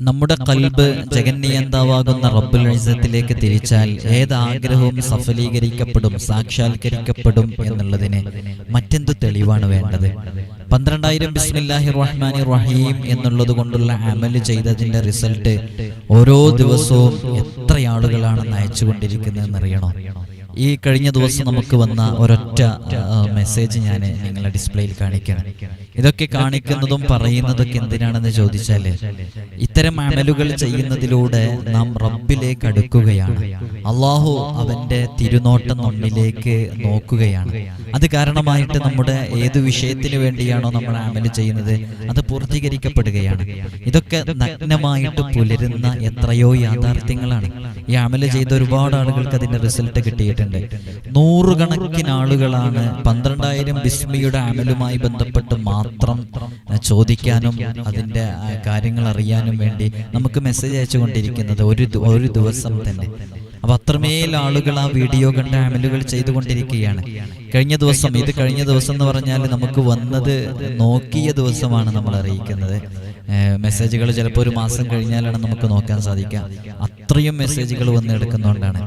നമ്മുടെ കൽബ് ജഗന്നിയന്താവാകുന്ന റബ്ബുൽ ഇസത്തിലേക്ക് തിരിച്ചാൽ ഏത് ആഗ്രഹവും സഫലീകരിക്കപ്പെടും സാക്ഷാത്കരിക്കപ്പെടും എന്നുള്ളതിന് മറ്റെന്ത് തെളിവാണ് വേണ്ടത്? പന്ത്രണ്ടായിരം ബിസ്മില്ലാഹി റഹ്മാനി റഹീം എന്നുള്ളത് കൊണ്ടുള്ള അമൽ ചെയ്തതിന്റെ റിസൾട്ട് ഓരോ ദിവസവും എത്ര ആളുകളാണ് അയച്ചുകൊണ്ടിരിക്കുന്നതെന്ന് അറിയണോ ഈ കഴിഞ്ഞ ദിവസം നമുക്ക് വന്ന ഒരൊറ്റ മെസ്സേജ് ഞാൻ നിങ്ങളുടെ ഡിസ്പ്ലേയിൽ കാണിക്കണം. ഇതൊക്കെ കാണിക്കുന്നതും പറയുന്നതൊക്കെ എന്തിനാണെന്ന് ചോദിച്ചാൽ ഇത്തരം അമലുകൾ ചെയ്യുന്നതിലൂടെ നാം റബ്ബിലേക്ക് അടുക്കുകയാണ്. അള്ളാഹു അവന്റെ തിരുനോട്ടം നമ്മിലേക്ക് നോക്കുകയാണ്. അത് കാരണമായിട്ട് നമ്മുടെ ഏത് വിഷയത്തിന് വേണ്ടിയാണോ നമ്മൾ അമൽ ചെയ്യുന്നത് അത് പൂർത്തീകരിക്കപ്പെടുകയാണ്. ഇതൊക്കെ നഗ്നമായിട്ട് പുലരുന്ന എത്രയോ യാഥാർത്ഥ്യങ്ങളാണ്. ഈ അമൽ ചെയ്ത ഒരുപാട് ആളുകൾക്ക് അതിന്റെ റിസൾട്ട് കിട്ടിയിട്ടുണ്ട്. നൂറുകണക്കിന് ആളുകളാണ് പന്ത്രണ്ടായിരം ബിസ്മിയുടെ അമലുമായി ബന്ധപ്പെട്ട് മാത്രം ചോദിക്കാനും അതിന്റെ കാര്യങ്ങൾ അറിയാനും വേണ്ടി നമുക്ക് മെസ്സേജ് അയച്ചുകൊണ്ടിരിക്കുന്നത് ഒരു ഒരു ദിവസം തന്നെ. അപ്പൊ അത്രമേൽ ആളുകൾ ആ വീഡിയോ കണ്ട അമലുകൾ ചെയ്തുകൊണ്ടിരിക്കുകയാണ് കഴിഞ്ഞ ദിവസം ഇത് കഴിഞ്ഞ ദിവസം എന്ന് പറഞ്ഞാൽ നമുക്ക് വന്നത് നോക്കിയ ദിവസമാണ് നമ്മൾ അറിയിക്കുന്നത് മെസ്സേജുകൾ ചിലപ്പോൾ ഒരു മാസം കഴിഞ്ഞാലാണ് നമുക്ക് നോക്കാൻ സാധിക്കുക. അത്രയും മെസ്സേജുകൾ വന്ന് കിടക്കുന്നതുകൊണ്ടാണ്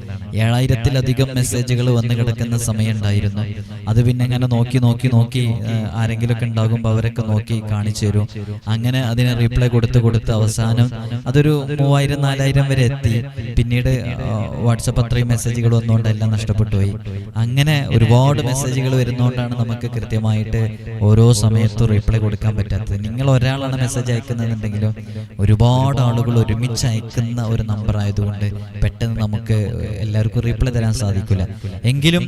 ഏഴായിരത്തിലധികം മെസ്സേജുകൾ വന്ന് കിടക്കുന്ന സമയം ഉണ്ടായിരുന്നു അത് പിന്നെ അങ്ങനെ നോക്കി നോക്കി നോക്കി ആരെങ്കിലുമൊക്കെ ഉണ്ടാകുമ്പോൾ അവരൊക്കെ നോക്കി കാണിച്ചു തരും. അങ്ങനെ അതിന് റീപ്ലൈ കൊടുത്ത് കൊടുത്ത് അവസാനം അതൊരു മൂവായിരം നാലായിരം വരെ എത്തി. പിന്നീട് വാട്സപ്പ് അത്രയും മെസ്സേജുകൾ വന്നുകൊണ്ട് എല്ലാം നഷ്ടപ്പെട്ടു പോയി. അങ്ങനെ ഒരുപാട് മെസ്സേജുകൾ വരുന്നതുകൊണ്ടാണ് നമുക്ക് കൃത്യമായിട്ട് ഓരോ സമയത്തും റീപ്ലൈ കൊടുക്കാൻ പറ്റാത്തത്. നിങ്ങൾ ഒരാളാണ് മെസ്സേജ് അയക്കുന്നതെന്നുണ്ടെങ്കിലും ഒരുപാട് ആളുകൾ ഒരുമിച്ച് അയക്കുന്ന ഒരു നമ്പർ ആയതുകൊണ്ട് പെട്ടെന്ന് നമുക്ക് എല്ലാവർക്കും റീപ്ലൈ തരാൻ സാധിക്കില്ല. എങ്കിലും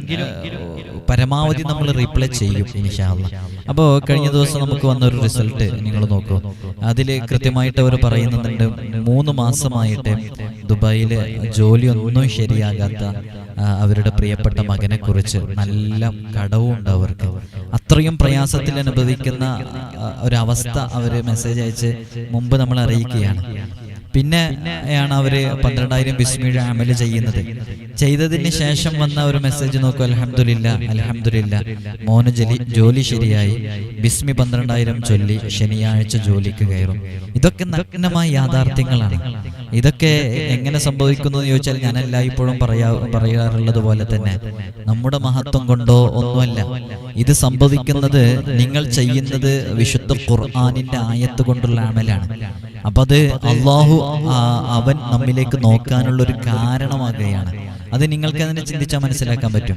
പരമാവധി നമ്മൾ റീപ്ലൈ ചെയ്യും ഇൻഷാല്ല അപ്പോൾ കഴിഞ്ഞ ദിവസം നമുക്ക് വന്ന ഒരു റിസൾട്ട് നിങ്ങൾ നോക്കൂ. അതിൽ കൃത്യമായിട്ട് അവർ പറയുന്നുണ്ട് മൂന്ന് മാസമായിട്ട് ദുബായിൽ ജോലി ഒന്നും ശരിയാകാത്ത അവരുടെ പ്രിയപ്പെട്ട മകനെ കുറിച്ച് നല്ല കടവും ഉണ്ട് അവർക്ക്. അത്രയും പ്രയാസത്തിൽ അനുഭവിക്കുന്ന ഒരവസ്ഥ അവർ മെസ്സേജ് അയച്ച് മുമ്പ് നമ്മൾ അറിയിക്കുകയാണ്. പിന്നെ ആണ് അവർ പന്ത്രണ്ടായിരം ബിസ്മിയുടെ അമൽ ചെയ്യുന്നത്. ചെയ്തതിന് ശേഷം വന്ന ഒരു മെസ്സേജ് നോക്കൂ അലഹമില്ല അലഹമില്ല മോന് ജലി ജോലി ശരിയായി. ബിസ്മി പന്ത്രണ്ടായിരം ചൊല്ലി ശനിയാഴ്ച ജോലിക്ക് കയറും ഇതൊക്കെ നഗ്നമായ യാഥാർത്ഥ്യങ്ങളാണ്. ഇതൊക്കെ എങ്ങനെ സംഭവിക്കുന്നു എന്ന് ചോദിച്ചാൽ ഞാൻ എല്ലായ്പ്പോഴും പറയാ പറയാറുള്ളത് പോലെ തന്നെ. നമ്മുടെ മഹത്വം കൊണ്ടോ ഒന്നുമല്ല. ഇത് സംഭവിക്കുന്നത് നിങ്ങൾ ചെയ്യുന്നത് വിശുദ്ധ ഖുർആാനിന്റെ ആയത്ത് കൊണ്ടുള്ള അമലാണ്. അപ്പൊ അത് അള്ളാഹു അവൻ നമ്മിലേക്ക് നോക്കാനുള്ള ഒരു കാരണമാകുകയാണ്. അത് നിങ്ങൾക്ക് അതിനെ ചിന്തിച്ചാൽ മനസ്സിലാക്കാൻ പറ്റും.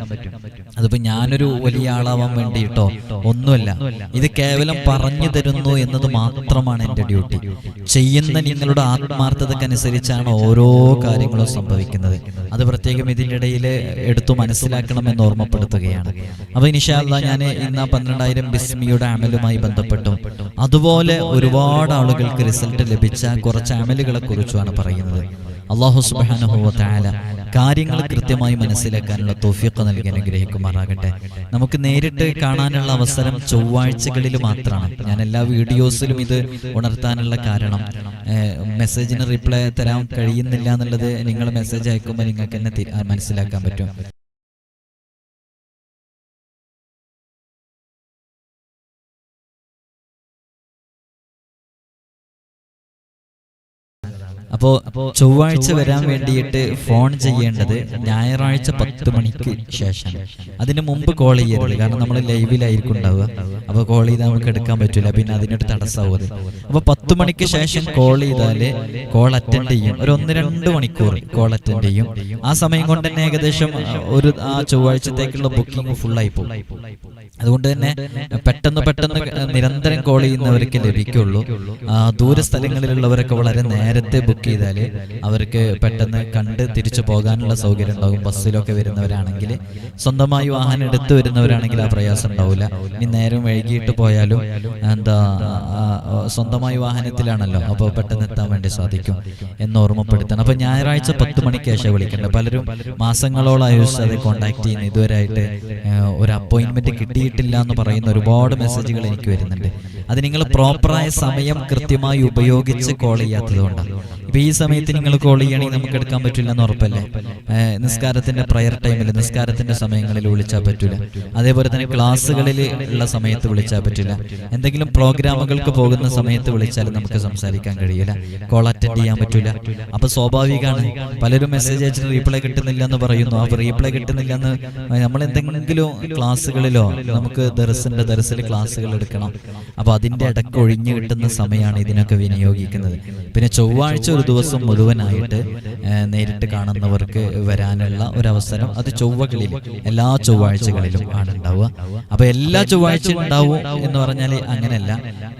അതിപ്പോ ഞാനൊരു വലിയ ആളാവാൻ വേണ്ടിയിട്ടോ ഒന്നുമല്ല. ഇത് കേവലം പറഞ്ഞു തരുന്നു എന്നത് മാത്രമാണ് എന്റെ ഡ്യൂട്ടി. ചെയ്യുന്ന നിങ്ങളുടെ ആത്മാർത്ഥതക്കനുസരിച്ചാണ് ഓരോ കാര്യങ്ങളും സംഭവിക്കുന്നത്. അത് പ്രത്യേകം ഇതിന്റെ ഇടയിൽ എടുത്തു മനസ്സിലാക്കണമെന്ന് ഓർമ്മപ്പെടുത്തുകയാണ്. അപ്പൊ ഇനിഷാല്ല ഞാൻ ഇന്ന് പന്ത്രണ്ടായിരം ബിസ്മിയുടെ അമലുമായി ബന്ധപ്പെട്ടു. അതുപോലെ ഒരുപാട് ആളുകൾക്ക് റിസൾട്ട് ലഭിച്ച കുറച്ച് അമലുകളെ കുറിച്ചുമാണ് പറയുന്നത്. അള്ളാഹു സുബാനുഭവത്തായ കാര്യങ്ങൾ കൃത്യമായി മനസ്സിലാക്കാനുള്ള തോഫിയൊക്കെ നൽകി അനുഗ്രഹിക്കുമാറാകട്ടെ. നമുക്ക് നേരിട്ട് കാണാനുള്ള അവസരം ചൊവ്വാഴ്ചകളിൽ മാത്രമാണ്. ഞാൻ എല്ലാ വീഡിയോസിലും ഇത് ഉണർത്താനുള്ള കാരണം മെസ്സേജിന് റിപ്ലൈ തരാൻ കഴിയുന്നില്ല എന്നുള്ളത് നിങ്ങൾ മെസ്സേജ് അയക്കുമ്പോൾ നിങ്ങൾക്ക് തന്നെ മനസ്സിലാക്കാൻ പറ്റും. അപ്പോ ചൊവ്വാഴ്ച വരാൻ വേണ്ടിയിട്ട് ഫോൺ ചെയ്യേണ്ടത് ഞായറാഴ്ച പത്ത് മണിക്ക് ശേഷം അതിന് മുമ്പ് കോൾ ചെയ്യരുത്. കാരണം നമ്മൾ ലൈവിലായിരിക്കും ഉണ്ടാവുക. അപ്പൊ കോൾ ചെയ്താൽ നമുക്ക് എടുക്കാൻ പറ്റില്ല പിന്നെ അതിനൊരു തടസ്സമാവും അത് അപ്പൊ പത്ത് മണിക്ക് ശേഷം കോൾ ചെയ്താൽ കോൾ അറ്റൻഡ് ചെയ്യും. ഒരു ഒന്ന് രണ്ട് മണിക്കൂർ കോൾ അറ്റൻഡ് ചെയ്യും. ആ സമയം കൊണ്ട് തന്നെ ഏകദേശം ഒരു ആ ചൊവ്വാഴ്ചത്തേക്കുള്ള ബുക്കിംഗ് ഫുൾ ആയി പോകും അതുകൊണ്ട് തന്നെ പെട്ടെന്ന് പെട്ടെന്ന് നിരന്തരം കോൾ ചെയ്യുന്നവർക്ക് ലഭിക്കുള്ളൂ. ദൂരസ്ഥലങ്ങളിലുള്ളവരൊക്കെ ദൂര സ്ഥലങ്ങളിലുള്ളവരൊക്കെ വളരെ നേരത്തെ ബുക്ക് ചെയ്താൽ അവർക്ക് പെട്ടെന്ന് കണ്ട് തിരിച്ചു പോകാനുള്ള സൗകര്യം ഉണ്ടാകും ബസ്സിലൊക്കെ വരുന്നവരാണെങ്കിൽ സ്വന്തമായി വാഹനം എടുത്തു വരുന്നവരാണെങ്കിൽ ആ പ്രയാസം ഉണ്ടാവില്ല ഇനി നേരം വൈകിട്ട് പോയാലും എന്താ സ്വന്തമായി വാഹനത്തിലാണല്ലോ. അപ്പോൾ പെട്ടെന്ന് എത്താൻ വേണ്ടി സാധിക്കും എന്ന് ഓർമ്മപ്പെടുത്തണം. അപ്പോൾ ഞായറാഴ്ച പത്ത് മണിക്ക് ശേഷം വിളിക്കേണ്ടത്. പലരും മാസങ്ങളോളായി അത് കോണ്ടാക്ട് ചെയ്യുന്നു. ഇതുവരെയായിട്ട് ഒരു അപ്പോയിന്റ്മെന്റ് കിട്ടിയിട്ടില്ല എന്ന് പറയുന്ന ഒരുപാട് മെസ്സേജുകൾ എനിക്ക് വരുന്നുണ്ട്. അത് നിങ്ങൾ പ്രോപ്പറായ സമയം കൃത്യമായി ഉപയോഗിച്ച് കോൾ ചെയ്യാത്തത് കൊണ്ടാണ്. ഇപ്പൊ ഈ സമയത്ത് നിങ്ങൾ കോൾ ചെയ്യണമെങ്കിൽ നമുക്ക് എടുക്കാൻ പറ്റില്ല എന്ന് ഉറപ്പല്ലേ? നിസ്കാരത്തിന്റെ പ്രയർ ടൈമിൽ നിസ്കാരത്തിന്റെ സമയങ്ങളിൽ വിളിച്ചാൽ പറ്റില്ല അതേപോലെ തന്നെ ക്ലാസ്സുകളിൽ ഉള്ള സമയത്ത് വിളിച്ചാൽ പറ്റില്ല എന്തെങ്കിലും പ്രോഗ്രാമുകൾക്ക് പോകുന്ന സമയത്ത് വിളിച്ചാലും നമുക്ക് സംസാരിക്കാൻ കഴിയില്ല. കോൾ അറ്റൻഡ് ചെയ്യാൻ പറ്റില്ല അപ്പൊ സ്വാഭാവികമാണ്. പലരും മെസ്സേജ് അയച്ചിട്ട് റീപ്ലൈ കിട്ടുന്നില്ല എന്ന് പറയുന്നു. അപ്പൊ റീപ്ലൈ കിട്ടുന്നില്ല എന്ന് നമ്മൾ എന്തെങ്കിലും ക്ലാസ്സുകളിലോ നമുക്ക് ദർസിന്റെ ദർസിൽ ക്ലാസ്സുകൾ എടുക്കണം. അപ്പൊ അതിന്റെ ഇടയ്ക്ക് ഒഴിഞ്ഞു കിട്ടുന്ന സമയമാണ് ഇതിനൊക്കെ വിനിയോഗിക്കുന്നത്. പിന്നെ ചൊവ്വാഴ്ച ഒരു ദിവസം മുഴുവനായിട്ട് നേരിട്ട് കാണുന്നവർക്ക് വരാനുള്ള ഒരവസരം അത് ചൊവ്വകളിൽ എല്ലാ ചൊവ്വാഴ്ചകളിലും ആണ് ഉണ്ടാവുക. അപ്പൊ എല്ലാ ചൊവ്വാഴ്ചയും ഉണ്ടാവും എന്ന് പറഞ്ഞാൽ അങ്ങനെയല്ല.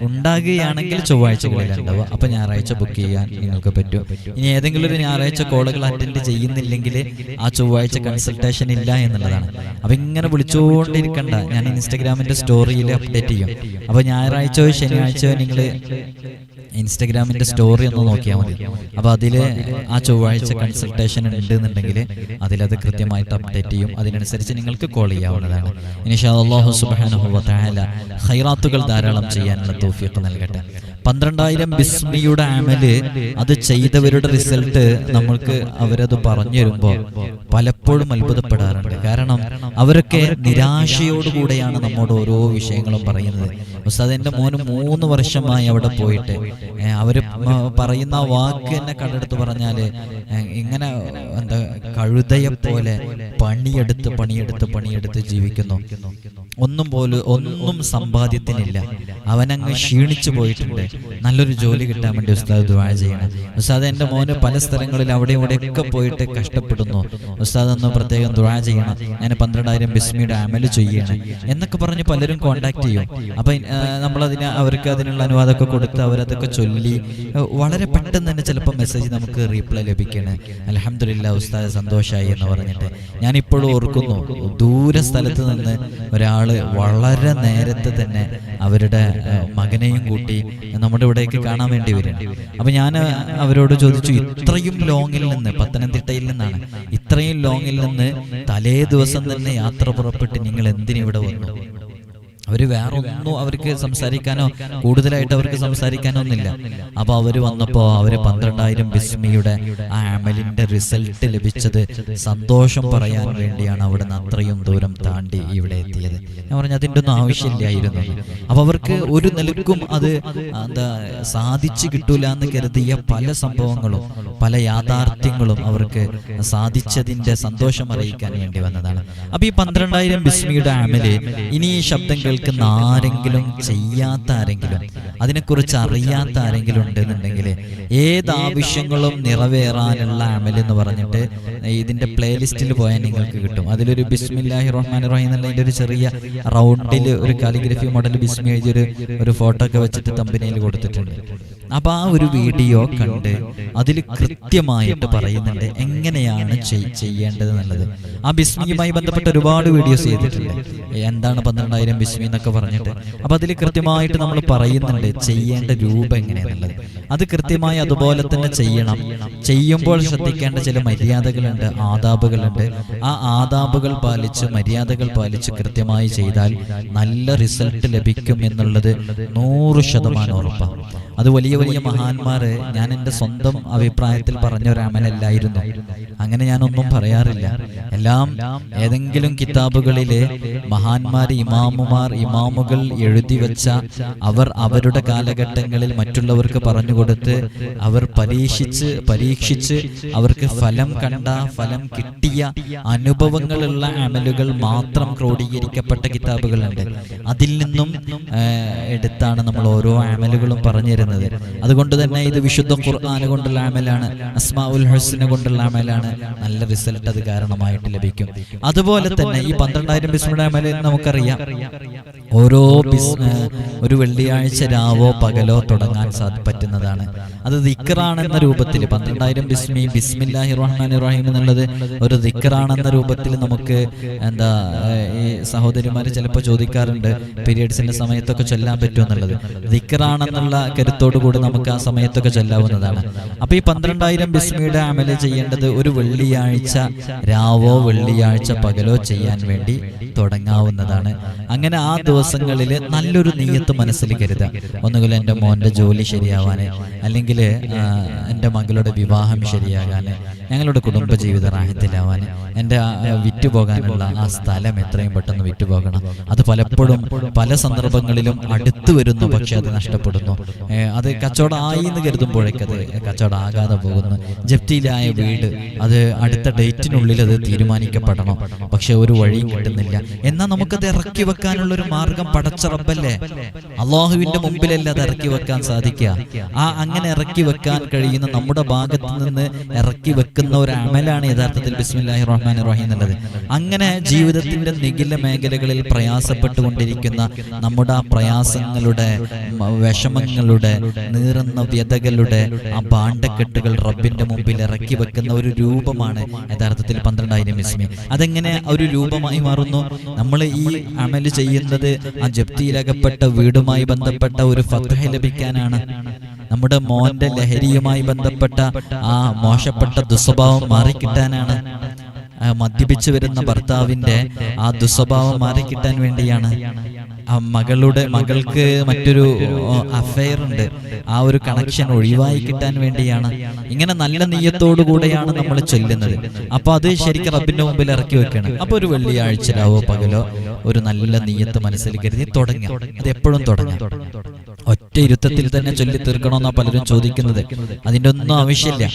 ഉണ്ടാകുകയാണെങ്കിൽ ചൊവ്വാഴ്ചകളിൽ ഉണ്ടാവുക. അപ്പൊ ഞായറാഴ്ച ബുക്ക് ചെയ്യാൻ നിങ്ങൾക്ക് പറ്റും. ഇനി ഏതെങ്കിലും ഒരു ഞായറാഴ്ച കോളുകൾ അറ്റൻഡ് ചെയ്യുന്നില്ലെങ്കിൽ ആ ചൊവ്വാഴ്ച കൺസൾട്ടേഷൻ ഇല്ല എന്നുള്ളതാണ്. അപ്പൊ ഇങ്ങനെ വിളിച്ചുകൊണ്ടിരിക്കണ്ട ഞാൻ ഇൻസ്റ്റാഗ്രാമിന്റെ സ്റ്റോറിയിൽ അപ്ഡേറ്റ് ചെയ്യും. അപ്പൊ ഞായറാഴ്ചയോ ശനിയാഴ്ചയോ നിങ്ങൾ ഇൻസ്റ്റഗ്രാമിന്റെ സ്റ്റോറി ഒന്ന് നോക്കിയാൽ മതി. അപ്പൊ അതിൽ ആ ചൊവ്വാഴ്ച കൺസൾട്ടേഷൻ ഉണ്ട് എന്നുണ്ടെങ്കിൽ അതിലത് കൃത്യമായിട്ട് അപ്ഡേറ്റ് ചെയ്യും. അതിനനുസരിച്ച് നിങ്ങൾക്ക് കോൾ ചെയ്യാവുന്നതാണ്. ഇനിഷാ അള്ളാഹു സുബാനുഹുല ഹൈറാത്തുകൾ ധാരാളം ചെയ്യാനുള്ള തോഫിയൊക്കെ നൽകട്ടെ. പന്ത്രണ്ടായിരം ബിസ്മിയുടെ ആമൽ അത് ചെയ്തവരുടെ റിസൾട്ട് നമ്മൾക്ക് അവരത് പറഞ്ഞു തരുമ്പോൾ പലപ്പോഴും അത്ഭുതപ്പെടാറുണ്ട്. കാരണം അവരൊക്കെ നിരാശയോടുകൂടെയാണ് നമ്മോട് ഓരോ വിഷയങ്ങളും പറയുന്നത്. ഉസ്താദ് എന്റെ മോന് മൂന്ന് വർഷമായി അവിടെ പോയിട്ട് അവർ പറയുന്ന വാക്ക് എന്നെ കണ്ടെടുത്ത് പറഞ്ഞാൽ ഇങ്ങനെ എന്താ കഴുതയെ പോലെ പണിയെടുത്ത് പണിയെടുത്ത് പണിയെടുത്ത് ജീവിക്കുന്നു. ഒന്നും പോലും ഒന്നും സമ്പാദ്യത്തിനില്ല. അവനങ്ങ് ക്ഷീണിച്ചു പോയിട്ടുണ്ട്. നല്ലൊരു ജോലി കിട്ടാൻ വേണ്ടി ഉസ്താദ് ദുആ ചെയ്യണം. ഉസ്താദ് എന്റെ മോന് പല സ്ഥലങ്ങളിൽ അവിടെ ഇവിടെ ഒക്കെ പോയിട്ട് കഷ്ടപ്പെടുന്നു. ഉസ്താദ് ഒന്ന് പ്രത്യേകം ദുആ ചെയ്യണം. ഞാൻ പന്ത്രണ്ടായിരം ബിസ്മിയുടെ അമൽ ചെയ്യണം എന്നൊക്കെ പറഞ്ഞ് പലരും കോണ്ടാക്ട് ചെയ്യും. അപ്പൊ നമ്മളതിന് അവർക്ക് അതിനുള്ള അനുവാദമൊക്കെ കൊടുത്ത് അവരതൊക്കെ ചൊല്ലി വളരെ പെട്ടെന്ന് തന്നെ ചിലപ്പോൾ മെസ്സേജ് നമുക്ക് റീപ്ലൈ ലഭിക്കണേ അലഹമില്ല ഉസ്താദ് സന്തോഷമായി എന്ന് പറഞ്ഞിട്ട് ഞാൻ ഇപ്പോഴും ഓർക്കുന്നു. ദൂര സ്ഥലത്ത് നിന്ന് ഒരാൾ വളരെ നേരത്തെ തന്നെ അവരുടെ മകനെയും കൂട്ടി നമ്മുടെ ഇവിടേക്ക് കാണാൻ വേണ്ടി വരും അപ്പൊ ഞാൻ അവരോട് ചോദിച്ചു ഇത്രയും ലോങ്ങിൽ നിന്ന് പത്തനംതിട്ടയിൽ നിന്നാണ് ഇത്രയും ലോങ്ങിൽ നിന്ന് തലേ ദിവസം തന്നെ യാത്ര പുറപ്പെട്ട് നിങ്ങൾ എന്തിനിവിടെ വന്നു? അവർ വേറെ ഒന്നും അവർക്ക് സംസാരിക്കാനോ കൂടുതലായിട്ട് അവർക്ക് സംസാരിക്കാനോ ഒന്നുമില്ല. അപ്പൊ അവർ വന്നപ്പോ അവർ പന്ത്രണ്ടായിരം ബിസ്മിയുടെ ആ അമലിന്റെ റിസൾട്ട് ലഭിച്ചത് സന്തോഷം പറയാൻ വേണ്ടിയാണ് അവിടെ നിന്ന് അത്രയും ദൂരം താണ്ടി ഇവിടെ എത്തിയത്. ഞാൻ പറഞ്ഞു അതിന്റെ ഒന്നും ആവശ്യമില്ലായിരുന്നു. അപ്പൊ അവർക്ക് ഒരു നിലക്കും അത് എന്താ സാധിച്ചു കിട്ടൂല എന്ന് കരുതിയ പല സംഭവങ്ങളും പല യാഥാർത്ഥ്യങ്ങളും അവർക്ക് സാധിച്ചതിന്റെ സന്തോഷം അറിയിക്കാൻ വേണ്ടി വന്നതാണ്. അപ്പൊ ഈ പന്ത്രണ്ടായിരം ബിസ്മിയുടെ അമൽ ഇനി ഈ ശബ്ദം കേൾക്കുന്ന ആരെങ്കിലും ചെയ്യാത്ത ആരെങ്കിലും അതിനെക്കുറിച്ച് അറിയാത്ത ആരെങ്കിലും ഉണ്ടെന്നുണ്ടെങ്കിൽ ഏത് ആവശ്യങ്ങളും നിറവേറാനുള്ള അമൽ എന്ന് പറഞ്ഞിട്ട് ഇതിന്റെ പ്ലേലിസ്റ്റിൽ പോയാൽ നിങ്ങൾക്ക് കിട്ടും. അതിലൊരു ബിസ്മില്ലാഹി റഹ്മാൻ റഹീം ഒരു ചെറിയ റൗണ്ടിൽ ഒരു കാലിഗ്രഫി മോഡൽ ബിസ്മി എഴുതിയൊരു ഒരു ഫോട്ടോ ഒക്കെ വെച്ചിട്ട് തമ്പനിയിൽ കൊടുത്തിട്ടുണ്ട്. അപ്പൊ ആ ഒരു വീഡിയോ കണ്ട് അതിൽ കൃത്യമായിട്ട് പറയുന്നുണ്ട് എങ്ങനെയാണ് ചെയ്- ചെയ്യേണ്ടത് എന്നുള്ളത്. ആ ബിസ്മിയുമായി ബന്ധപ്പെട്ട് ഒരുപാട് വീഡിയോസ് ചെയ്തിട്ടുണ്ട്. എന്താണ് പന്ത്രണ്ടായിരം ബിസ്മി എന്നൊക്കെ പറഞ്ഞിട്ട്. അപ്പൊ അതിൽ കൃത്യമായിട്ട് നമ്മൾ പറയുന്നുണ്ട് ചെയ്യേണ്ട രൂപം എങ്ങനെയാണുള്ളത് അത് കൃത്യമായി അതുപോലെ തന്നെ ചെയ്യണം. ചെയ്യുമ്പോൾ ശ്രദ്ധിക്കേണ്ട ചില മര്യാദകളുണ്ട് ആദാബുകളുണ്ട്. ആ ആദാബുകൾ പാലിച്ച് മര്യാദകൾ പാലിച്ച് കൃത്യമായി ചെയ്താൽ നല്ല റിസൾട്ട് ലഭിക്കും എന്നുള്ളത് നൂറ് ശതമാനം ഉറപ്പാണ്. അത് വലിയ വലിയ മഹാന്മാര് ഞാൻ എന്റെ സ്വന്തം അഭിപ്രായത്തിൽ പറഞ്ഞ ഒരു അങ്ങനെ ഞാനൊന്നും പറയാറില്ല. എല്ലാം ഏതെങ്കിലും കിതാബുകളിലെ മഹാന്മാർ ഇമാമുമാർ ഇമാമുകൾ എഴുതി വെച്ച അവർ അവരുടെ കാലഘട്ടങ്ങളിൽ മറ്റുള്ളവർക്ക് പറഞ്ഞു കൊടുത്ത് അവർ പരീക്ഷിച്ച് പരീക്ഷിച്ച് അവർക്ക് ഫലം കണ്ട ഫലം കിട്ടിയ അനുഭവങ്ങളുള്ള അമലുകൾ മാത്രം ക്രോഡീകരിക്കപ്പെട്ട കിതാബുകളുണ്ട്. അതിൽ നിന്നും എടുത്താണ് നമ്മൾ ഓരോ അമലുകളും പറഞ്ഞു തരുന്നത്. അതുകൊണ്ട് തന്നെ ഇത് വിശുദ്ധ ഖുർആാന് കൊണ്ടുള്ള അമലാണ് അസ്മാ ഉൽ ഹസിനെ കൊണ്ടുള്ള അമലാണ്. നല്ല റിസൾട്ട് അത് കാരണമായിട്ട് ലഭിക്കും. അതുപോലെ തന്നെ ഈ പന്ത്രണ്ടായിരം ബിസ്മുടെ അമൽ നമുക്കറിയാം. ഓരോ ബിസിനസ് ഒരു വെള്ളിയാഴ്ച രാവോ പകലോ തുടങ്ങാൻ സാധി പറ്റുന്നതാണ് അത് ദിക്കറാണെന്ന രൂപത്തിൽ പന്ത്രണ്ടായിരം ബിസ്മി ബിസ്മില്ലാഹി റഹ്മാൻ റഹീം എന്നുള്ളത് ഒരു ദിക്കറാണെന്ന രൂപത്തിൽ നമുക്ക് എന്താ ഈ സഹോദരിമാർ ചിലപ്പോൾ ചോദിക്കാറുണ്ട് പീരീഡ്സിന്റെ സമയത്തൊക്കെ ചൊല്ലാൻ പറ്റുമെന്നുള്ളത്. ദിക്കറാണെന്നുള്ള കരുത്തോടുകൂടി നമുക്ക് ആ സമയത്തൊക്കെ ചൊല്ലാവുന്നതാണ്. അപ്പൊ ഈ പന്ത്രണ്ടായിരം ബിസ്മിയുടെ അമല ചെയ്യേണ്ടത് ഒരു വെള്ളിയാഴ്ച രാവോ വെള്ളിയാഴ്ച പകലോ ചെയ്യാൻ വേണ്ടി തുടങ്ങാവുന്നതാണ് അങ്ങനെ ആ ദിവസങ്ങളിൽ നല്ലൊരു നീയത്ത് മനസ്സിൽ കരുതാം. ഒന്നുകിൽ എന്റെ മോന്റെ ജോലി ശരിയാവാൻ അല്ലെങ്കിൽ എന്റെ മകളുടെ വിവാഹം ശരിയാകാന് ഞങ്ങളുടെ കുടുംബജീവിത റാഹത്തിലാവാൻ എന്റെ വിറ്റുപോകാനുള്ള ആ സ്ഥലം എത്രയും പെട്ടെന്ന് വിറ്റുപോകണം. അത് പലപ്പോഴും പല സന്ദർഭങ്ങളിലും അടുത്തു വരുന്നു പക്ഷെ അത് നഷ്ടപ്പെടുന്നു. അത് കച്ചവടമായി എന്ന് കരുതുമ്പോഴേക്ക് അത് കച്ചവടമാകാതെ പോകുന്നു. ജപ്തിയിലായ വീട് അത് അടുത്ത ഡേറ്റിനുള്ളിൽ അത് തീരുമാനിക്കപ്പെടണം. പക്ഷെ ഒരു വഴിയും കിട്ടുന്നില്ല. എന്നാൽ നമുക്കത് ഇറക്കി വെക്കാനുള്ള ഒരു മാർഗം പടച്ചറപ്പല്ലേ അള്ളാഹുവിന്റെ മുമ്പിലല്ല അത് ഇറക്കി വെക്കാൻ സാധിക്കുക. ആ അങ്ങനെ ഇറക്കി വെക്കാൻ കഴിയുന്ന നമ്മുടെ ഭാഗത്ത് നിന്ന് ഇറക്കി വെക്കുന്ന ഒരു അമലാണ് യഥാർത്ഥത്തിൽ ബിസ്മില്ലാഹി റഹ്മാൻ റഹീം എന്നുള്ളത്. അങ്ങനെ ജീവിതത്തിന്റെ നിഖില മേഖലകളിൽ പ്രയാസപ്പെട്ടുകൊണ്ടിരിക്കുന്ന നമ്മുടെ ആ പ്രയാസങ്ങളുടെ വിഷമങ്ങളുടെ നീറുന്ന വ്യതകളുടെ ആ പാണ്ടക്കെട്ടുകൾ റബ്ബിന്റെ മുമ്പിൽ ഇറക്കി വെക്കുന്ന ഒരു രൂപമാണ് യഥാർത്ഥത്തിൽ പന്ത്രണ്ടായിരം ബിസ്മി. അതെങ്ങനെ ഒരു രൂപമായി മാറുന്നു? നമ്മൾ ഈ അമൽ ചെയ്യുന്നത് ആ ജപ്തിയിലകപ്പെട്ട വീടുമായി ബന്ധപ്പെട്ട ഒരു ഫത്ത ലഭിക്കാനാണ്. നമ്മുടെ മോന്റെ ലഹരിയുമായി ബന്ധപ്പെട്ട ആ മോശപ്പെട്ട ദുസ്വഭാവം മാറിക്കിട്ടാനാണ് മദ്യപിച്ചു വരുന്ന ഭർത്താവിന്റെ ആ ദുസ്വഭാവം മാറിക്കിട്ടാൻ വേണ്ടിയാണ്. ആ മകളുടെ മകൾക്ക് മറ്റൊരു അഫയർ ഉണ്ട്. ആ ഒരു കണക്ഷൻ ഒഴിവായി കിട്ടാൻ വേണ്ടിയാണ്. ഇങ്ങനെ നല്ല നീയത്തോടു കൂടെയാണ് നമ്മൾ ചൊല്ലുന്നത്. അപ്പൊ അത് ശരിക്കും റബ്ബിന്റെ മുമ്പിൽ ഇറക്കി വെക്കണം. അപ്പൊ ഒരു വെള്ളിയാഴ്ച രാവോ പകലോ ഒരു നല്ല നീയത്ത് മനസ്സിൽ കരുതി തുടങ്ങി. അത് എപ്പോഴും തുടങ്ങാം. ഒറ്റ ഇരുത്തത്തിൽ തന്നെ ചൊല്ലി തീർക്കണമെന്നാ പലരും ചോദിക്കുന്നത്. അതിന്റെ ഒന്നും ആവശ്യമില്ല.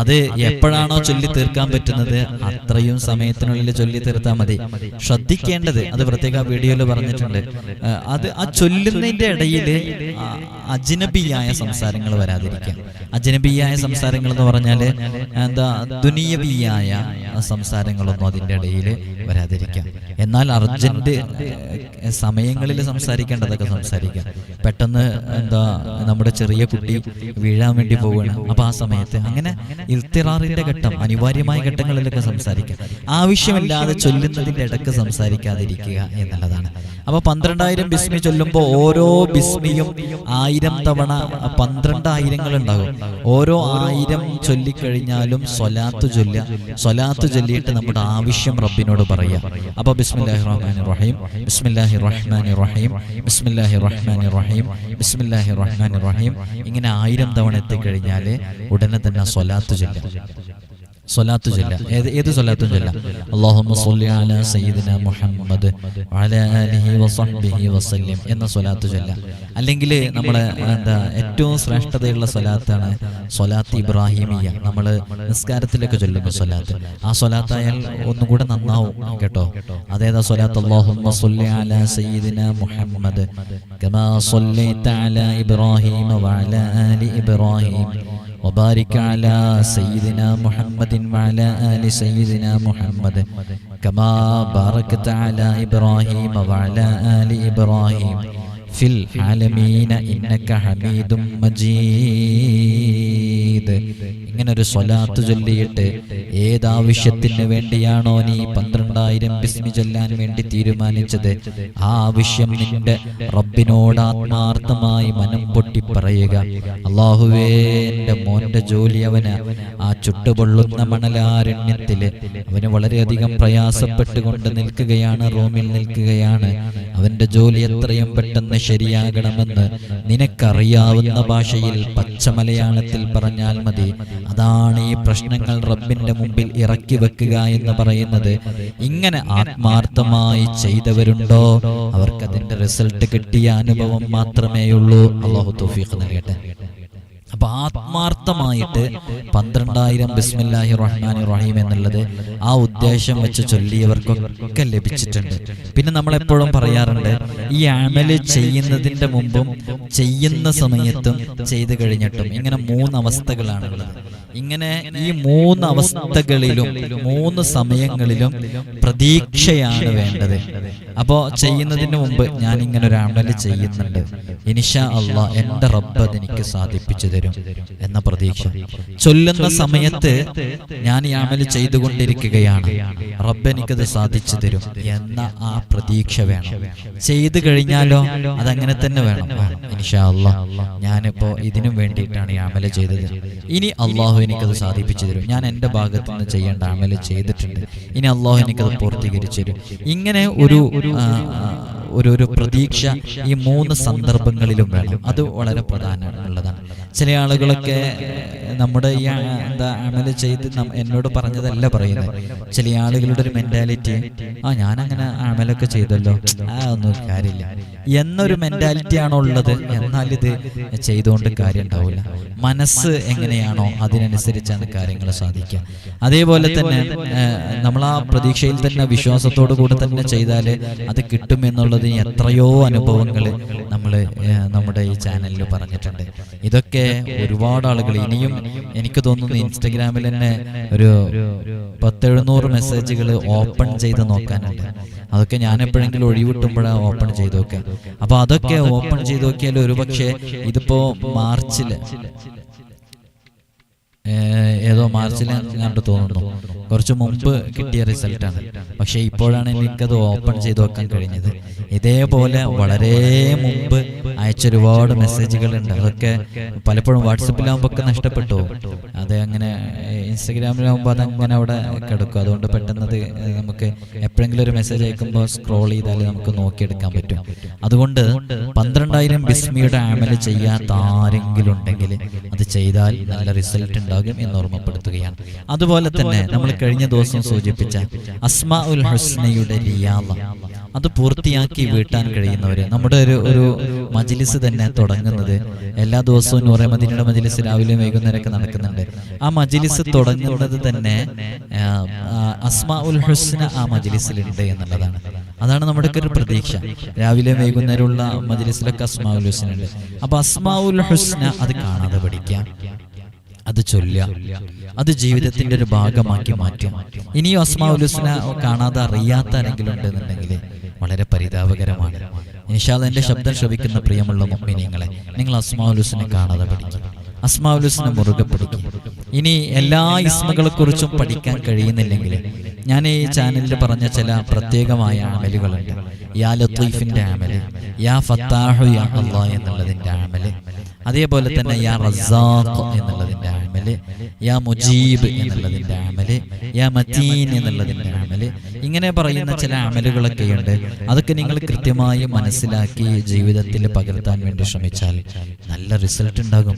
അത് എപ്പോഴാണോ ചൊല്ലി തീർക്കാൻ പറ്റുന്നത് അത്രയും സമയത്തിനുള്ളിൽ ചൊല്ലി തീർത്താൽ മതി. ശ്രദ്ധിക്കേണ്ടത് അത് പ്രത്യേക വീഡിയോയിൽ പറഞ്ഞിട്ടുണ്ട്. അത് ആ ചൊല്ലുന്നതിന്റെ ഇടയിൽ അജ്നബിയായ സംസാരങ്ങൾ വരാതിരിക്കുക. അജ്നബിയായ സംസാരങ്ങൾ എന്ന് പറഞ്ഞാൽ എന്താ ദുനിയബിയായ സംസാരങ്ങളൊന്നും അതിന്റെ ഇടയിൽ വരാതിരിക്കാം എന്നാൽ അർജന്റ് സമയങ്ങളിൽ സംസാരിക്കേണ്ടതൊക്കെ സംസാരിക്കാം പെട്ടെന്ന് എന്താ നമ്മുടെ ചെറിയ കുട്ടി വീഴാൻ വേണ്ടി പോവുകയാണ്. അപ്പൊ ആ സമയത്ത് അങ്ങനെ ഇൽത്തിറാറിന്റെ ഘട്ടം അനിവാര്യമായ ഘട്ടങ്ങളിലൊക്കെ സംസാരിക്കുക ആവശ്യമില്ലാതെ ചൊല്ലുന്നതിന്റെ ഇടയ്ക്ക് സംസാരിക്കാതിരിക്കുക എന്നുള്ളതാണ്. അപ്പൊ പന്ത്രണ്ടായിരം ബിസ്മി ചൊല്ലുമ്പോൾ ഓരോ ബിസ്മിയും ആയിരം തവണ പന്ത്രണ്ടായിരങ്ങൾ ഉണ്ടാകും. ഓരോ ആയിരം ചൊല്ലിക്കഴിഞ്ഞാലും സ്വലാത്ത് ചൊല്ലുക. സ്വലാത്ത് ചൊല്ലിയിട്ട് നമ്മുടെ ആവശ്യം റബ്ബിനോട് പറയാം അപ്പൊ ബിസ്മില്ലാഹി റഹ്മാൻ റഹീം ബിസ്മില്ലാഹി റഹ്മാൻ റഹീം ബിസ്മില്ലാഹി റഹ്മാൻ റഹീം ബിസ്മില്ലാഹി റഹ്മാൻ റഹീം. ഇങ്ങനെ ആയിരം തവണ എത്തിക്കഴിഞ്ഞാൽ ഉടനെ തന്നെ സ്വലാത്ത് ചൊല്ലാം സ്വലാത്ത് ചൊല്ല ഏത് ഏത് സ്വലാത്തും ചൊല്ല അല്ലാഹുമ്മ സ്വല്ലി അലാ സയ്യിദിന മുഹമ്മദ് വഅലാ ആലിഹി വസഹ്ബിഹി വസല്ലം എന്ന സ്വലാത്ത് ചൊല്ല അല്ലെങ്കിൽ നമ്മളെ എന്താ ഏറ്റവും ശ്രേഷ്ഠതയുള്ള സ്വലാത്താണ് സ്വലാത്ത് ഇബ്രാഹിമിയ. നമ്മൾ നിസ്കാരത്തിലൊക്കെ ചൊല്ലുമ്പോൾ സ്വലാത്ത്. ആ സ്വലാത്തായാൽ ഒന്നുകൂടെ നന്നാവും കേട്ടോ. അതേതാ സ്വലാത്ത്? അല്ലാഹുമ്മ സ്വല്ലി അലാ സയ്യിദിന മുഹമ്മദ് കമാ സ്വല്ലൈത അലാ ഇബ്രാഹിം വഅലാ ആലി ഇബ്രാഹിം. وبارك على سيدنا محمد وعلى آل سيدنا محمد كما باركت على إبراهيم وعلى آل إبراهيم ഫിൽ ആലമീന ഇന്നക ഹമീദും മജീദ്. ഇങ്ങനെ ഒരു സ്വലാത്ത് ചൊല്ലിയിട്ട് ഏതാവശ്യത്തിന് വേണ്ടിയാണോ നീ പന്ത്രണ്ടായിരം ബിസ്മി ചൊല്ലാൻ വേണ്ടി തീരുമാനിച്ചത്? ആ ആവശ്യം നിന്റെ റബ്ബിനോട് ആത്മാർത്ഥമായി മനം പൊട്ടി പറയുക. അള്ളാഹുവേ എന്റെ മോന്റെ ജോലി അവന് ആ ചുട്ടുപൊള്ളുന്ന മണലാരണ്യത്തിൽ അവന് വളരെയധികം പ്രയാസപ്പെട്ടുകൊണ്ട് നിൽക്കുകയാണ് റൂമിൽ നിൽക്കുകയാണ്. അവന്റെ ജോലി എത്രയും പെട്ടെന്ന് ശരിയാകണമെന്ന് നിനക്കറിയാവുന്ന ഭാഷയിൽ പച്ച മലയാളത്തിൽ പറഞ്ഞാൽ മതി. അതാണ് ഈ പ്രശ്നങ്ങൾ റബ്ബിന്റെ മുമ്പിൽ ഇറക്കി വെക്കുക എന്ന് പറയുന്നത്. ഇങ്ങനെ ആത്മാർത്ഥമായി ചെയ്തവരുണ്ടോ? അവർക്കതിന്റെ റിസൾട്ട് കിട്ടിയ അനുഭവം മാത്രമേയുള്ളൂ. അള്ളാഹു തൗഫീഖ് നൽകട്ടെ. അപ്പൊ ആത്മാർത്ഥമായിട്ട് പന്ത്രണ്ടായിരം ബിസ്മില്ലാഹി റഹ്മാൻ റഹീം എന്നുള്ളത് ആ ഉദ്ദേശം വെച്ച് ചൊല്ലിയവർക്കൊക്കെ ലഭിച്ചിട്ടുണ്ട്. പിന്നെ നമ്മളെപ്പോഴും പറയാറുണ്ട് ഈ അമൽ ചെയ്യുന്നതിന്റെ മുമ്പും ചെയ്യുന്ന സമയത്തും ചെയ്തു കഴിഞ്ഞിട്ടും ഇങ്ങനെ മൂന്ന് അവസ്ഥകളാണുള്ളത്. ഇങ്ങനെ ഈ മൂന്ന് അവസ്ഥകളിലും മൂന്ന് സമയങ്ങളിലും പ്രതീക്ഷയാണ് വേണ്ടത്. അപ്പോ ചെയ്യുന്നതിന് മുമ്പ് ഞാൻ ഇങ്ങനെ ഒരു അമൽ ചെയ്യുന്നുണ്ട്. ഇനിഷ അള്ളാ എന്റെ റബ്ബ് എനിക്ക് സാധിപ്പിച്ചു തരും എന്ന പ്രതീക്ഷ. ചൊല്ലുന്ന സമയത്ത് ഞാൻ ഈ അമൽ ചെയ്തുകൊണ്ടിരിക്കുകയാണ്. റബ്ബ് എനിക്കത് സാധിച്ചു തരും എന്ന ആ പ്രതീക്ഷ വേണം. ചെയ്തു കഴിഞ്ഞാലോ അതങ്ങനെ തന്നെ വേണം. ഇനിഷ അള്ളാ. ഞാനിപ്പോ ഇതിനും വേണ്ടിയിട്ടാണ് ഈ അമൽ ചെയ്തത്. ഇനി അള്ളാഹു എനിക്കത് സാധിപ്പിച്ചു തരും ഞാൻ എന്റെ ഭാഗത്തു നിന്ന് ചെയ്യേണ്ട അമൽ ചെയ്തിട്ടുണ്ട്. ഇനി അള്ളാഹു എനിക്കത് പൂർത്തീകരിച്ചു. തരും ഇങ്ങനെ ഒരു ഒരു ഒരു പ്രതീക്ഷ ഈ മൂന്ന് സന്ദർഭങ്ങളിലും വേണം. അത് വളരെ പ്രധാനമുള്ളതാണ്. ചില ആളുകളൊക്കെ നമ്മുടെ ഈ എന്താ അമൽ ചെയ്ത് എന്നോട് പറഞ്ഞതല്ല പറയുന്നത് ചില ആളുകളുടെ ഒരു മെന്റാലിറ്റി ആ ഞാനങ്ങനെ അമലൊക്കെ ചെയ്തല്ലോ. ആ ഒന്നും കാര്യമില്ല. എന്നൊരു മെന്റാലിറ്റി ആണോ ഉള്ളത് എന്നാൽ ഇത് ചെയ്തുകൊണ്ട് കാര്യം ഉണ്ടാവില്ല മനസ്സ് എങ്ങനെയാണോ അതിനനുസരിച്ചാണ് കാര്യങ്ങൾ സാധിക്കുക. അതേപോലെ തന്നെ നമ്മൾ ആ പ്രതീക്ഷയിൽ തന്നെ വിശ്വാസത്തോടു കൂടെ തന്നെ ചെയ്താൽ അത് കിട്ടും എന്നുള്ളത് എത്രയോ അനുഭവങ്ങൾ നമ്മൾ നമ്മുടെ ഈ ചാനലിൽ പറഞ്ഞിട്ടുണ്ട്. ഇതൊക്കെ ഒരുപാട് ആളുകൾ ഇനിയും എനിക്ക് തോന്നുന്നു ഇൻസ്റ്റഗ്രാമിൽ തന്നെ ഒരു പത്തെഴുന്നൂറ് മെസ്സേജുകൾ ഓപ്പൺ ചെയ്ത് നോക്കാനുണ്ട്. അതൊക്കെ ഞാൻ എപ്പോഴെങ്കിലും ഒഴിവിട്ടുമ്പോഴാണ് ഓപ്പൺ ചെയ്ത് നോക്കുക. അപ്പൊ അതൊക്കെ ഓപ്പൺ ചെയ്ത് നോക്കിയാൽ ഒരുപക്ഷെ ഇതിപ്പോ മാർച്ചിൽ ഏഹ് ഏതോ മാർച്ചിൽ ഞാൻ തോന്നുന്നു. കുറച്ച് മുമ്പ് കിട്ടിയ റിസൾട്ടാണ്. പക്ഷേ ഇപ്പോഴാണ് എനിക്കത് ഓപ്പൺ ചെയ്ത് വെക്കാൻ കഴിഞ്ഞത്. ഇതേപോലെ വളരെ മുമ്പ് അയച്ച ഒരുപാട് മെസ്സേജുകളുണ്ട് അതൊക്കെ പലപ്പോഴും വാട്സപ്പിലാകുമ്പോൾ ഒക്കെ നഷ്ടപ്പെട്ടു. അത് അങ്ങനെ ഇൻസ്റ്റഗ്രാമിലാകുമ്പോൾ അതങ്ങനെ അവിടെ കിടക്കും. അതുകൊണ്ട് പെട്ടെന്ന് നമുക്ക് എപ്പോഴെങ്കിലും ഒരു മെസ്സേജ് അയക്കുമ്പോൾ സ്ക്രോൾ ചെയ്താൽ നമുക്ക് നോക്കിയെടുക്കാൻ പറ്റും. അതുകൊണ്ട് പന്ത്രണ്ടായിരം ബിസ്മിയുടെ ആമൽ ചെയ്യാത്ത ആരെങ്കിലും ഉണ്ടെങ്കിൽ അത് ചെയ്താൽ നല്ല റിസൾട്ട് ഉണ്ടാകും എന്ന് ഓർമ്മപ്പെടുത്തുകയാണ്. അതുപോലെ തന്നെ നമ്മൾ കഴിഞ്ഞ ദിവസം സൂചിപ്പിച്ച അസ്മാ ഉൽ ഹസ്നയുടെ റിയാള അത് പൂർത്തിയാക്കി വീട്ടാൻ കഴിയുന്നവര്. നമ്മുടെ ഒരു ഒരു മജിലിസ് തന്നെ തുടങ്ങുന്നത് എല്ലാ ദിവസവും നൂറെ മദീനയുടെ മജിലിസ് രാവിലെ വൈകുന്നേരമൊക്കെ നടക്കുന്നുണ്ട്. ആ മജിലിസ് തുടങ്ങുന്നത് തന്നെ അസ്മാ ഉൽ ഹുസ്ന ആ മജിലിസിലുണ്ട് എന്നുള്ളതാണ്. അതാണ് നമ്മുടെ ഒരു പ്രതീക്ഷ. രാവിലെ വൈകുന്നേരമുള്ള മജിലിസിലൊക്കെ അസ്മാ ഉൽ ഹുസ്ന ഉണ്ട് അപ്പൊ അസ്മാ ഉൽ ഹുസ്ന അത് കാണാതെ പഠിക്കാം. അത് ചൊല്ലുക. അത് ജീവിതത്തിന്റെ ഒരു ഭാഗമാക്കി മാറ്റും ഇനിയും അസ്മാ ഉലുസ്ന കാണാതെ അറിയാത്ത ആരെങ്കിലും ഉണ്ടെന്നുണ്ടെങ്കിൽ വളരെ പരിതാപകരമാണ്. നിഷാദ് എന്റെ ശബ്ദം ശ്രവിക്കുന്ന പ്രിയമുള്ള മമ്മിനിയങ്ങളെ നിങ്ങൾ അസ്മാവുലുസിനെ കാണാതെ പഠിക്കും അസ്മാവുലുസിനെ മുറുകെ പഠിക്കും ഇനി എല്ലാ ഇസ്മകളെ കുറിച്ചും പഠിക്കാൻ കഴിയുന്നില്ലെങ്കിൽ ഞാൻ ഈ ചാനലിൽ പറഞ്ഞ ചില പ്രത്യേകമായ അമലുകളുണ്ട്. യാ ലത്തീഫിന്റെ അമൽ യാ ഫത്താഹു യാ അള്ളാ എന്നുള്ളതിന്റെ അമൽ അതേപോലെ തന്നെ യാ റസാഖ് എന്നുള്ളതിന്റെ അമൽ യാ മുജീബ് എന്നുള്ളതിന്റെ അമൽ യാ മതീൻ എന്നുള്ളതിന്റെ അമൽ ഇങ്ങനെ പറയുന്ന ചില അമലുകളൊക്കെ ഉണ്ട് അതൊക്കെ നിങ്ങൾ കൃത്യമായി മനസ്സിലാക്കി ജീവിതത്തിൽ പകർത്താൻ വേണ്ടി ശ്രമിച്ചാൽ നല്ല റിസൾട്ട് ഉണ്ടാകും.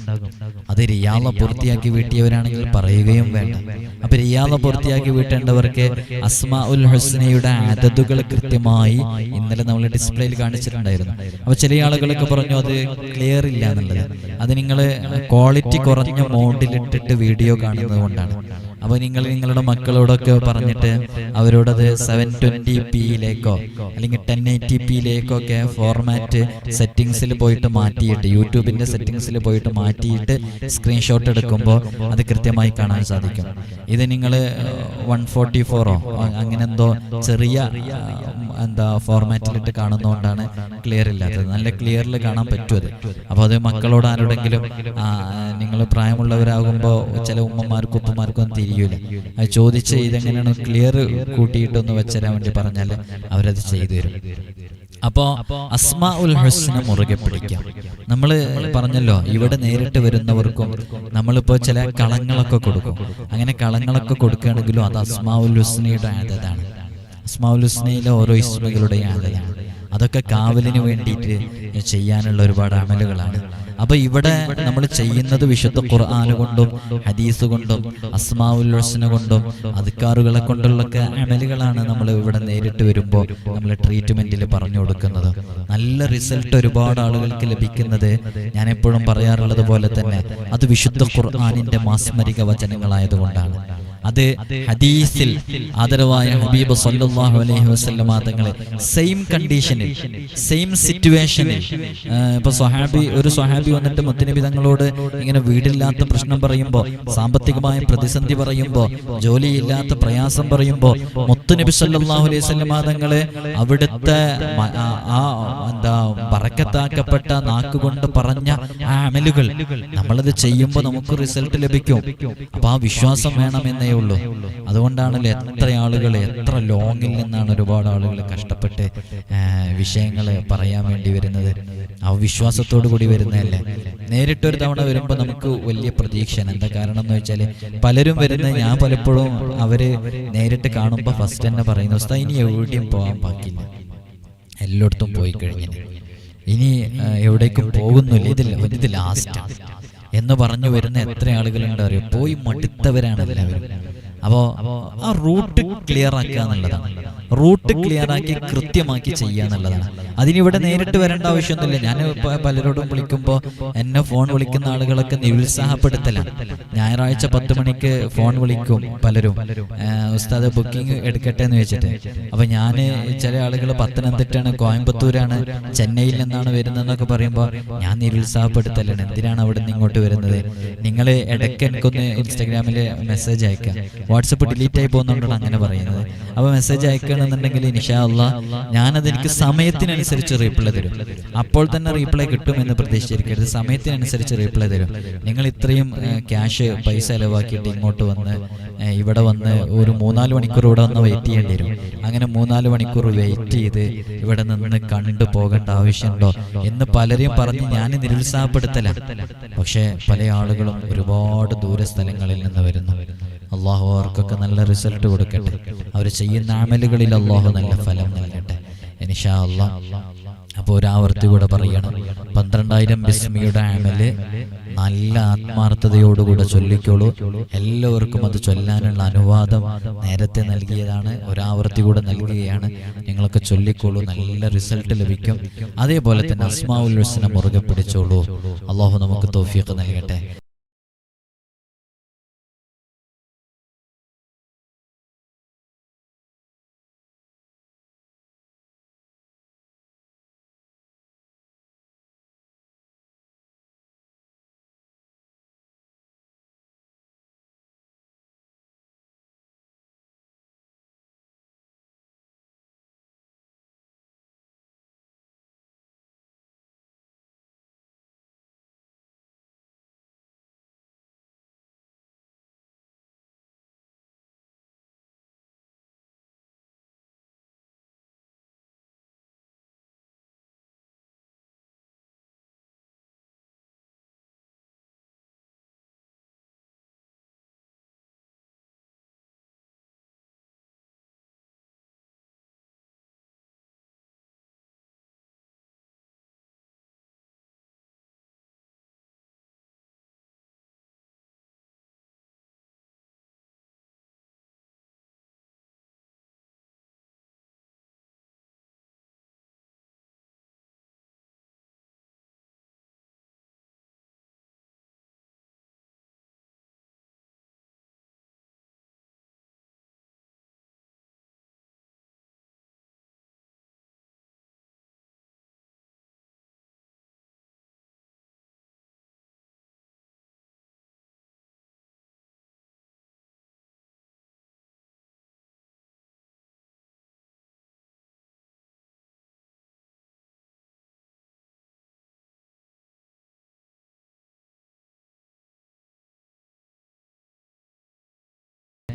അത് റിയാള പൂർത്തിയാക്കി വീട്ടിയവരാണെങ്കിൽ പറയുകയും വേണ്ട. അപ്പൊ റിയാള പൂർത്തിയാക്കി വീട്ടേണ്ടവർക്ക് അസ്മാ ഉൽ ഹുസ്നയുടെ അതതുകൾ കൃത്യമായി ഇന്നലെ നമ്മൾ ഡിസ്പ്ലേയിൽ കാണിച്ചിട്ടുണ്ടായിരുന്നു. അപ്പൊ ചില ആളുകളൊക്കെ പറഞ്ഞു അത് ക്ലിയർ ഇല്ല എന്നുള്ളത്. അത് നിങ്ങൾ ക്വാളിറ്റി കുറഞ്ഞ മോഡിലിട്ടിട്ട് വീഡിയോ കാണുന്നത് കൊണ്ടാണ്. അപ്പൊ നിങ്ങൾ നിങ്ങളുടെ മക്കളോടൊക്കെ പറഞ്ഞിട്ട് അവരോടത് സെവൻ ട്വന്റി പിയിലേക്കോ അല്ലെങ്കിൽ ടെൻ എയ്റ്റി പിയിലേക്കോ ഒക്കെ ഫോർമാറ്റ് സെറ്റിങ്സിൽ പോയിട്ട് മാറ്റിയിട്ട് യൂട്യൂബിന്റെ സെറ്റിങ്സിൽ പോയിട്ട് മാറ്റിയിട്ട് സ്ക്രീൻഷോട്ട് എടുക്കുമ്പോൾ അത് കൃത്യമായി കാണാൻ സാധിക്കും. ഇത് നിങ്ങൾ വൺ ഫോർട്ടി ഫോറോ അങ്ങനെ എന്തോ ചെറിയ എന്താ ഫോർമാറ്റിലിട്ട് കാണുന്നതുകൊണ്ടാണ് ക്ലിയർ ഇല്ലാത്തത്. നല്ല ക്ലിയറിൽ കാണാൻ പറ്റുമത് അപ്പോൾ അത് മക്കളോട് ആരോടെങ്കിലും നിങ്ങൾ പ്രായമുള്ളവരാകുമ്പോൾ ചില ഉമ്മമാർക്കും ഉപ്പമാർക്കും ഒന്നും തിരിയൂല. അത് ചോദിച്ച് ഇതെങ്ങനെയാണ് ക്ലിയർ കൂട്ടിയിട്ടൊന്ന് വെച്ചരാൻ വേണ്ടി പറഞ്ഞാൽ അവരത് ചെയ്തു തരും. അപ്പോ അസ്മാ ഉൽ ഹുസ്ന മുറുകെ പിടിക്കാം. നമ്മൾ പറഞ്ഞല്ലോ ഇവിടെ നേരിട്ട് വരുന്നവർക്കും നമ്മളിപ്പോ ചില കളങ്ങളൊക്കെ കൊടുക്കും. അങ്ങനെ കളങ്ങളൊക്കെ കൊടുക്കുകയാണെങ്കിലും അത് അസ്മാ ഉൽ ഹുസ്നയുടെ ആദതാണ്. അസ്മാ ഓരോ ഇസ്മകളുടെയും അതൊക്കെ കാവലിന് വേണ്ടിയിട്ട് ചെയ്യാനുള്ള ഒരുപാട് അമലുകളാണ്. അപ്പൊ ഇവിടെ നമ്മൾ ചെയ്യുന്നത് വിശുദ്ധ ഖുർആൻ കൊണ്ടും ഹദീസ് കൊണ്ടും അസ്മാഉൽ ഹുസ്ന കൊണ്ടും അധികാറുകളെ കൊണ്ടുള്ളൊക്കെ അമലുകളാണ് നമ്മൾ ഇവിടെ നേരിട്ട് വരുമ്പോൾ നമ്മൾ ട്രീറ്റ്മെന്റിൽ പറഞ്ഞു കൊടുക്കുന്നത്. നല്ല റിസൾട്ട് ഒരുപാട് ആളുകൾക്ക് ലഭിക്കുന്നത് ഞാൻ എപ്പോഴും പറയാറുള്ളത് പോലെ തന്നെ അത് വിശുദ്ധ ഖുർആാനിന്റെ മാസ്മരിക വചനങ്ങളായതുകൊണ്ടാണ്. അത് ഹദീസിൽ ആദരവായ ഹബീബ് സല്ലാഹു അലൈഹി വസല്ലമ തങ്ങളെ സെയിം കണ്ടീഷനിൽ സെയിം സിറ്റുവേഷനിൽ ഇപ്പൊ സ്വഹാബി ഒരു സ്വഹാബി വന്നിട്ട് മുത്തനബി തങ്ങളോട് ഇങ്ങനെ വീടില്ലാത്ത പ്രശ്നം പറയുമ്പോൾ സാമ്പത്തികമായ പ്രതിസന്ധി പറയുമ്പോൾ ജോലിയില്ലാത്ത പ്രയാസം പറയുമ്പോൾ മുത്തുനബി സല്ലാഹു അലൈഹി തങ്ങളെ അവിടുത്തെ ആ എന്താ പറക്കത്താക്കപ്പെട്ട നാക്കുകൊണ്ട് പറഞ്ഞ ആ അമലുകൾ നമ്മളത് ചെയ്യുമ്പോൾ നമുക്ക് റിസൾട്ട് ലഭിക്കും. അപ്പൊ ആ വിശ്വാസം വേണമെന്നേ ഉള്ളൂ. അതുകൊണ്ടാണല്ലോ എത്ര ആളുകൾ എത്ര ലോങ്ങിൽ നിന്നാണ് ഒരുപാട് ആളുകൾ കഷ്ടപ്പെട്ട് വിഷയങ്ങൾ പറയാൻ വേണ്ടി വരുന്നത്. ആ വിശ്വാസത്തോടു കൂടി വരുന്നതല്ലേ? നേരിട്ടൊരു തവണ വരുമ്പോൾ നമുക്ക് വലിയ പ്രതീക്ഷയാണ്. എന്താ കാരണം എന്ന് വെച്ചാൽ പലരും വരുന്ന ഞാൻ പലപ്പോഴും അവർ നേരിട്ട് കാണുമ്പോൾ ഫസ്റ്റ് തന്നെ പറയുന്നു ഉസ്താദ് ഇനി എവിടെയും പോകാൻ പാക്കില്ല എല്ലായിടത്തും പോയി കഴിഞ്ഞു ഇനി എവിടേക്കും പോകുന്നില്ല. ഇതിൽ ഇത് ലാസ്റ്റ്. എന്ന് പറഞ്ഞു വരുന്ന എത്ര ആളുകളുണ്ട് അറിയോ? പോയി മടുത്തവരാണ് എല്ലാവരും. അപ്പോ ആ റൂട്ട് ക്ലിയർ ആക്കുക എന്നുള്ളതാണ്. റൂട്ട് ക്ലിയർ ആക്കി കൃത്യമാക്കി ചെയ്യുക എന്നുള്ളതാണ്. അതിനിവിടെ നേരിട്ട് വരേണ്ട ആവശ്യമൊന്നുമില്ല. ഞാൻ പലരോടും വിളിക്കുമ്പോൾ എന്നെ ഫോൺ വിളിക്കുന്ന ആളുകളൊക്കെ നിരുത്സാഹപ്പെടുത്തലാണ്. ഞായറാഴ്ച പത്ത് മണിക്ക് ഫോൺ വിളിക്കും പലരും. ഉസ്താദ് ബുക്കിംഗ് എടുക്കട്ടെ എന്ന് വെച്ചിട്ട്. അപ്പൊ ഞാൻ ചില ആളുകൾ പത്തനംതിട്ടാണ് കോയമ്പത്തൂരാണ് ചെന്നൈയിൽ നിന്നാണ് വരുന്നതെന്നൊക്കെ പറയുമ്പോൾ ഞാൻ നിരുത്സാഹപ്പെടുത്തലാണ്. എന്തിനാണ് അവിടെ നിന്ന് ഇങ്ങോട്ട് വരുന്നത്? നിങ്ങൾ ഇടയ്ക്ക് എനിക്കൊന്ന് ഇൻസ്റ്റാഗ്രാമിൽ മെസ്സേജ് അയക്കാം. വാട്സപ്പ് ഡിലീറ്റ് ആയി പോകുന്നതുകൊണ്ടാണ് അങ്ങനെ പറയുന്നത്. അപ്പൊ മെസ്സേജ് അയക്കണമെന്നുണ്ടെങ്കിൽ നിഷാ അല്ല ഞാനത് എനിക്ക് സമയത്തിനനുസരിച്ച് റീപ്ലൈ തരും. അപ്പോൾ തന്നെ റീപ്ലൈ കിട്ടുമെന്ന് പ്രതീക്ഷിച്ചിരിക്കരുത്. സമയത്തിനനുസരിച്ച് റീപ്ലൈ തരും. നിങ്ങൾ ഇത്രയും ക്യാഷ് പൈസ ചെലവാക്കിയിട്ട് ഇങ്ങോട്ട് വന്ന് ഇവിടെ വന്ന് ഒരു മൂന്നാൽ മണിക്കൂർ ഇവിടെ വന്ന് വെയിറ്റ് ചെയ്യേണ്ടി വരും. അങ്ങനെ മൂന്നാൽ മണിക്കൂർ വെയിറ്റ് ചെയ്ത് ഇവിടെ നിന്ന് കണ്ടു പോകേണ്ട ആവശ്യമുണ്ടോ എന്ന് പലരെയും പറഞ്ഞ് ഞാൻ നിരുത്സാഹപ്പെടുത്തല. പക്ഷേ പല ആളുകളും ഒരുപാട് ദൂര സ്ഥലങ്ങളിൽ നിന്ന് വരുന്നു. അള്ളാഹു അവർക്കൊക്കെ നല്ല റിസൾട്ട് കൊടുക്കട്ടെ. അവർ ചെയ്യുന്ന അമലുകളിൽ അള്ളാഹു നല്ല ഫലം നൽകട്ടെ. ഇൻഷാ അള്ളാഹ് അപ്പോൾ ഒരാവർത്തി കൂടെ പറയണം. പന്ത്രണ്ടായിരം ബിസ്മിയുടെ അമൽ നല്ല ആത്മാർത്ഥതയോടുകൂടെ ചൊല്ലിക്കോളൂ. എല്ലാവർക്കും അത് ചൊല്ലാനുള്ള അനുവാദം നേരത്തെ നൽകിയതാണ്. ഒരാവർത്തി കൂടെ നൽകുകയാണ്. നിങ്ങളൊക്കെ ചൊല്ലിക്കോളൂ. നല്ല റിസൾട്ട് ലഭിക്കും. അതേപോലെ തന്നെ അസ്മാവുൽ ഹുസ്ന മുറുകെ പിടിച്ചോളൂ. അള്ളാഹു നമുക്ക് തോഫിയൊക്കെ നൽകട്ടെ.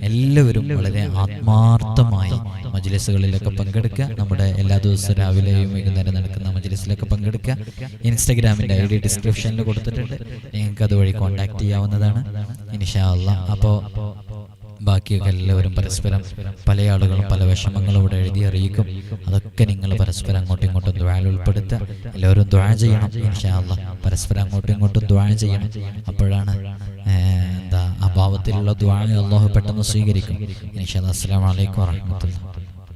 എല്ലാവരും വളരെ ആത്മാർത്ഥമായി മജ്ലിസുകളിലൊക്കെ പങ്കെടുക്കുക. നമ്മുടെ എല്ലാ ദിവസവും രാവിലെയും വൈകുന്നേരം നടക്കുന്ന മജ്ലിസിലൊക്കെ പങ്കെടുക്കുക. ഇൻസ്റ്റഗ്രാമിന്റെ ഐ ഡി ഡിസ്ക്രിപ്ഷനിൽ കൊടുത്തിട്ടുണ്ട്. നിങ്ങൾക്ക് അതുവഴി കോൺടാക്ട് ചെയ്യാവുന്നതാണ്. ഇൻഷാ അള്ളാ. അപ്പോൾ ബാക്കിയൊക്കെ എല്ലാവരും പരസ്പരം പല ആളുകളും പല വിഷമങ്ങളും ഇവിടെ എഴുതി അറിയിക്കും. അതൊക്കെ നിങ്ങൾ പരസ്പരം അങ്ങോട്ടും ഇങ്ങോട്ടും ദ്വാൽ ഉൾപ്പെടുത്തുക. എല്ലാവരും ദ്വാ ചെയ്യണം പരസ്പരം അങ്ങോട്ടും ഇങ്ങോട്ടും ദ്വാ ചെയ്യണം. അപ്പോഴാണ് എന്താ അഭാവത്തിലുള്ള ദ്വാ അള്ളാഹു പെട്ടെന്ന് സ്വീകരിക്കും. ഇൻഷാ അല്ലാ. അസ്സലാമു അലൈക്കും വറഹ്മത്തുള്ളാഹി